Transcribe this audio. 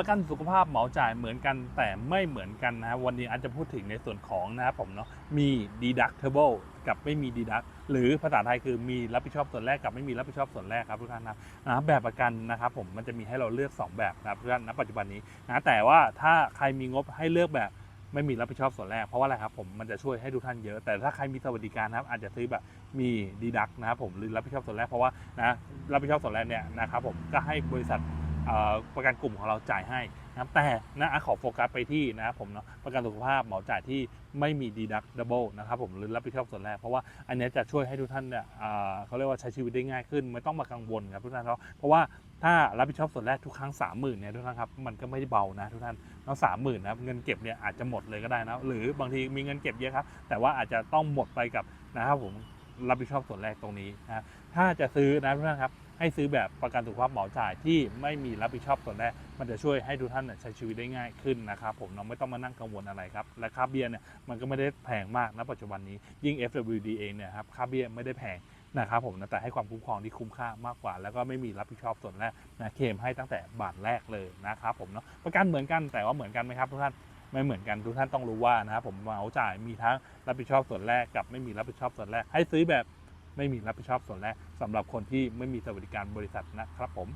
ประกันสุขภาพเหมาจ่ายเหมือนกันแต่ไม่เหมือนกันนะครับวันนี้อาจจะพูดถึงในส่วนของนะครับผมเนาะมี deductible กับไม่มี deduct หรือภาษาไทยคือมีรับผิดชอบส่วนแรกกับไม่มีรับผิดชอบส่วนแรกครับทุกท่านนะนะแบบประกันนะครับผมมันจะมีให้เราเลือก 2 แบบนะครับทุกท่านณปัจจุบันนี้นะแต่ว่าถ้าใครมีงบให้เลือกแบบไม่มีรับผิดชอบส่วนแรกเพราะว่าอะไรครับผมมันจะช่วยให้ทุกท่านเยอะ แต่ถ้าใครมีสวัสดิการนะครับอาจจะซื้อแบบมี deduct นะครับผมหรือรับผิดชอบส่วนแรกเพราะว่านะรับผิดชอบส่วนแรกเนี่ยนะครับผมก็ให้บริษัท ประกันกลุ่มของเราจ่ายให้นะครับแต่นะอะขอโฟกัสไปที่นะครับผมเนาะประกันสุขภาพเหมาจ่ายที่ไม่มี deductible นะครับผมหรือรับผิดชอบส่วนแรก เพราะว่าอันนี้จะช่วยให้ทุกท่านเนี่ยเขาเรียกว่าใช้ชีวิตได้ง่ายขึ้น ไม่ต้องมากังวลครับทุกท่านเพราะว่าถ้ารับผิดชอบส่วนแรกทุกครั้ง 30,000เนี่ยทุกท่านครับมันก็ไม่ได้เบานะทุกท่านต้อสามหมื่นนะครับเงินเก็บเนี่ยอาจจะหมดเลยก็ได้นะหรือบางทีมีเงินเก็บเยอะครับแต่ว่าอาจจะต้องหมดไปกับนะครับผม รับผิดชอบส่วนแรกตรงนี้นะถ้าจะซื้อนะทุกท่านครับให้ซื้อแบบประกันสุขภาพเหมาจ่ายที่ไม่มีรับผิดชอบส่วนแรกมันจะช่วยให้ทุกท่านใช้ชีวิตได้ง่ายขึ้นนะครับผมเราไม่ต้องมานั่งกังวลอะไรครับและค่าเบี้ยเนี่ยมันก็ไม่ได้แพงมากณปัจจุบันนี้ยิ่ง FWD เองเนี่ยครับค่าเบี้ยไม่ได้แพงนะครับผมนะแต่ให้ความคุ้มครองที่คุ้มค่ามากกว่า แล้วก็ไม่มีรับผิดชอบส่วนแรกนะเคมให้ตั้งแต่บาทแรกเลยนะครับผมเนาะประกันเหมือนกันแต่ว่าเหมือนกันไหมครับทุกท่าน ไม่เหมือนกันทุกท่านต้องรู้ว่านะครับผมเหมาจ่ายมีทั้งรับผิดชอบส่วนแรกกับไม่มีรับผิดชอบส่วนแรกให้ซื้อแบบไม่มีรับผิดชอบส่วนแรกสำหรับคนที่ไม่มีสวัสดิการบริษัทนะครับผม